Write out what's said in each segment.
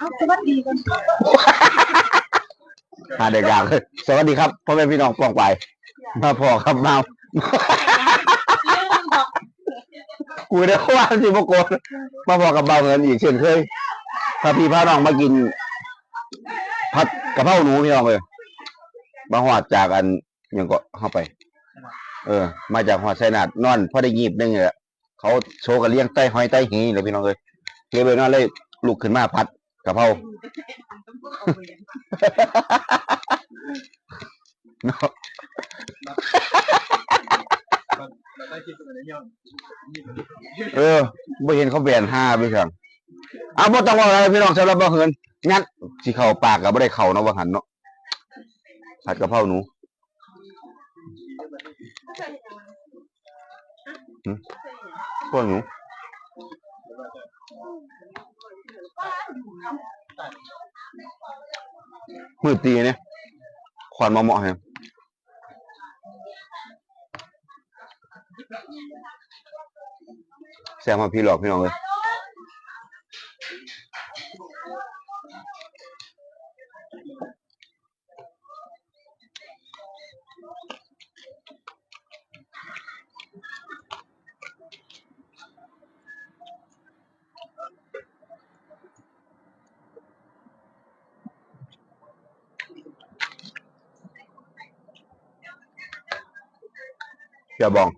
เอาสวัสดีกันหาเด็กอยากเลยสวัสดีครับพ่อแม่พี่น้องปองไป มาพอครับมากูได้ว่าสิบโกนมาพอกับเบาเงินอีกเช่นเคยพาพี่พาน้องมากินผัดกะเพราหนูพี่น้องเลยบางหอดจากอันยังก็เข้าไป เออ มาจากหอดไซนาดนอนพอได้หยิบนึงเลยเขาโชว์กันเลี้ยงใต้หอยใต้หีเลยพี่น้องเลยเกไปนอนเลยลุกขึ้นมาผัด กะเพราเนาะได้คิดตัวไหนย่อมเออไม่เห็นเขาแบนห้าพี่ครับเอาบ่ต้องว่าอะไรพี่น้องสำหรับบ่เหินงัดสิเข้าปากก็บ่ได้เข้าเนาะว่าหันเนาะผัดกะเพราหนูพวกหนู มือตีเนี่ยควันมาเหมาะๆให้แซมมาพี่หลอกพี่น้องเลย อย่าบอง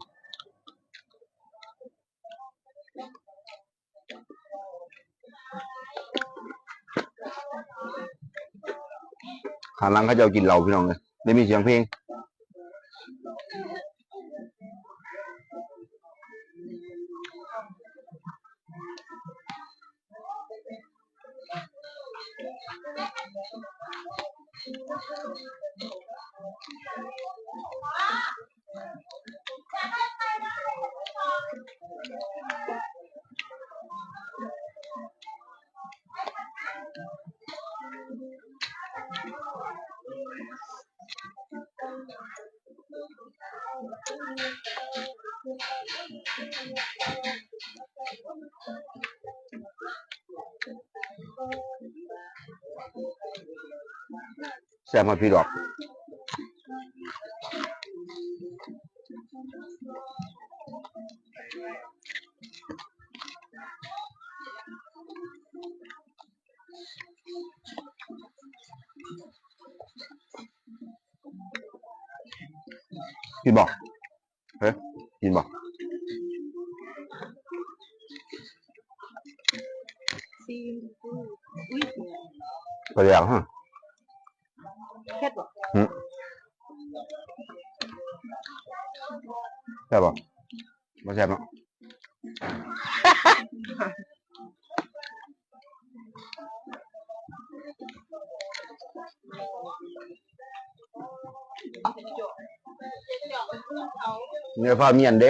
หาลังเขาจะกินเหล้าพี่น้องเลยได้มีเสียงเพลง แซมมาพี่ดอกกินบอกเฮ้ยกินบอกซีนอุ้ยก็เรียกฮะ แค่บอก ใช่ป่ะไม่ใช่เนาะ เนื้อผ้าเมียนเด้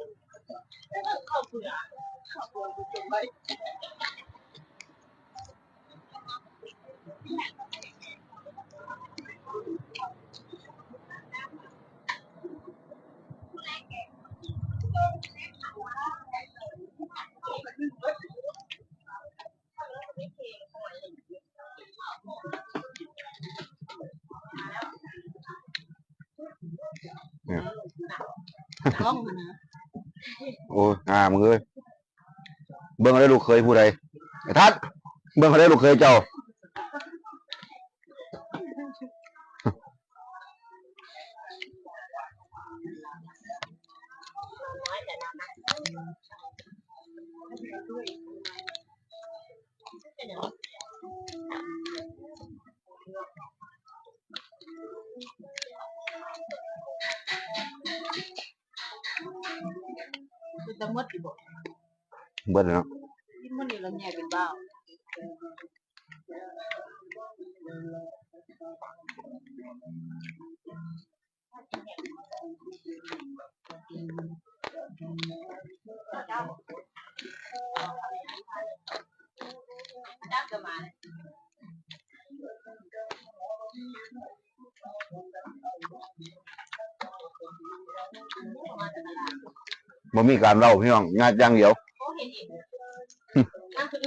Nè. Mà nè. Ôi, à mọi người. เอ้ยเบิ่งเอาได้ลูกเคยผู้ใดไอ้ทัดเบิ่งเอาได้ลูกเคยเจ้า น้อยแต่น้ำนะ คือตะมดอยู่บ่ เบิดแล้วเนาะ กินมันนี่ละแง่เป็นบ้า จับกันมาเลย บ่มีการเล่าพี่น้องงานอย่างเดียว โอ้เห็นอีก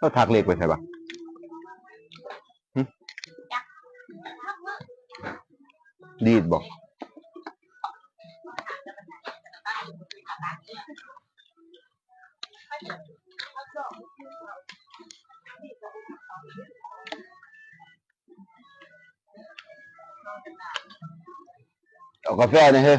ก็ทักเลขไปใช่ปะดีดบอกเอากาแฟนะเฮ้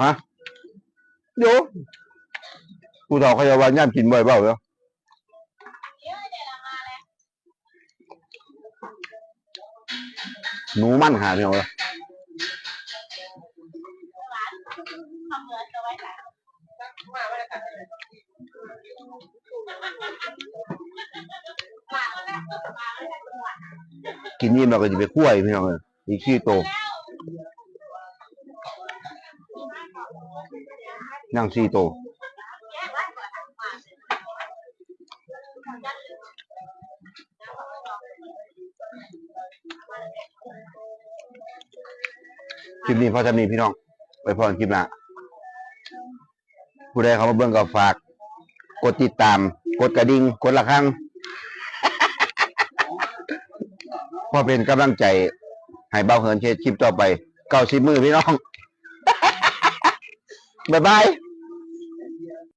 ฮะโยผู้เฒ่าเขาจะว่าย่ามกินบ่อยเปล่าเนาะหนูมั่นหาเนี่ยเหรอทำเงินเอาไว้ค่ะมาไว้ค่ะมาแล้วมาแล้วกินนี่มันก็จะไปคั่วอีกพี่น้องเอ้ยอีกขี้โต ย่างซี่โตคลิปนี้พอจะมีพี่น้องไปพอนคลิปหน้าผู้ใดเขามาเบิ่งก็ฝาก กดติดตาม กดกระดิ่งกดละครั้งพอเป็นกำลังใจ ให้เบ้าเหินเชดคลิปต่อไป เก้าสิบมือพี่น้อง บ๊ายบาย